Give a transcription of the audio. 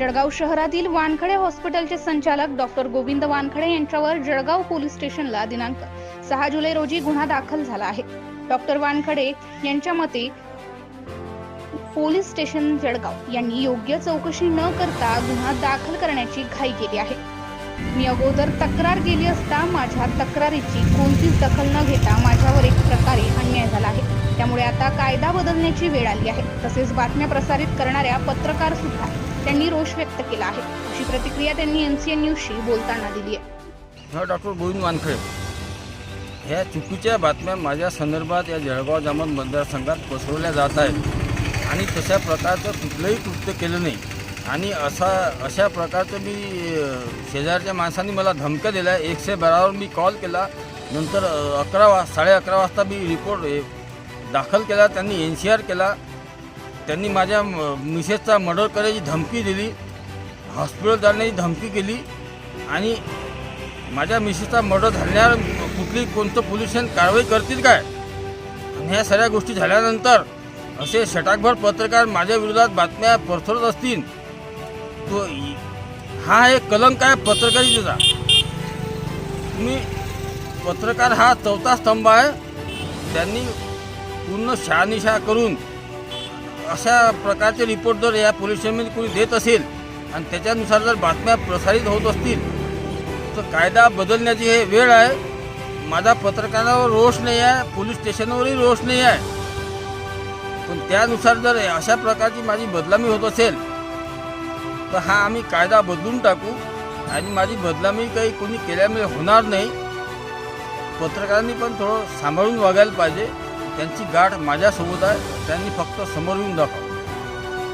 जळगाव शहरातील वानखडे हॉस्पिटलचे संचालक डॉक्टर गोविंद वानखडे यांच्यावर जळगाव पोलीस स्टेशनला दिनांक सहा जुलै रोजी गुन्हा दाखल झाला आहे. डॉक्टर वानखडे यांच्या मते पोलीस स्टेशन जळगाव यांनी योग्य चौकशी न करता गुन्हा दाखल करण्याची घाई केली आहे. मी अगोदर तक्रार केली असता माझ्या तक्रारीची कोणतीच दखल न घेता माझ्यावर एक प्रकारे अन्याय झाला आहे. त्यामुळे आता कायदा बदलण्याची वेळ आली आहे. तसेच बातम्या प्रसारित करणाऱ्या पत्रकार सुद्धा त्यांनी रोष व्यक्त केला आहे. अशी प्रतिक्रिया त्यांनी एनसीएन न्यूजशी बोलताना दिली आहे. हा डॉक्टर गोविंद वानखळे. ह्या चुकीच्या बातम्या माझ्या संदर्भात या जळगाव जामन मतदारसंघात पसरवल्या जात आहेत. आणि तशा प्रकारचं कुठलंही कृत्य केलं नाही. आणि असा अशा प्रकारचं मी शेजारच्या माणसांनी मला धमक्या दिल्या. एकशे बारावर मी कॉल केला. नंतर अकरा वा साडे अकरा वाजता मी रिपोर्ट दाखल केला. त्यांनी एन सी आर केला. त्यांनी माझ्या मिसेसचा मर्डर करायची धमकी दिली हॉस्पिटल जाण्याची धमकी केली आणि माझ्या मिसेसचा मर्डर झाल्यावर कुठली कोणतं पोल्युशन कारवाई करतील काय? आणि ह्या सगळ्या गोष्टी झाल्यानंतर असे षटाकभर पत्रकार माझ्या विरोधात बातम्या पसरवत असतील तो हा एक कलंक आहे पत्रकारितेचा तुम्ही पत्रकार हा चौथा स्तंभ आहे त्यांनी पूर्ण शहानिशा करून अशा प्रकारचे रिपोर्ट जर या पोलीस स्टेशनमध्ये कोणी देत असेल आणि त्याच्यानुसार जर बातम्या प्रसारित होत असतील तर कायदा बदलण्याची हे वेळ आहे. माझा पत्रकारावर रोष नाही आहे पोलीस स्टेशनवरही रोष नाही आहे. पण त्यानुसार जर अशा प्रकारची माझी बदलामी होत असेल तर हा आम्ही कायदा बदलून टाकू आणि माझी बदलामी काही कोणी केल्यामुळे होणार नाही. पत्रकारांनी पण थोडं सांभाळून वागायला पाहिजे. त्यांची गाठ माझ्यासोबत आहे. त्यांनी फक्त समोर येऊन दाखवा.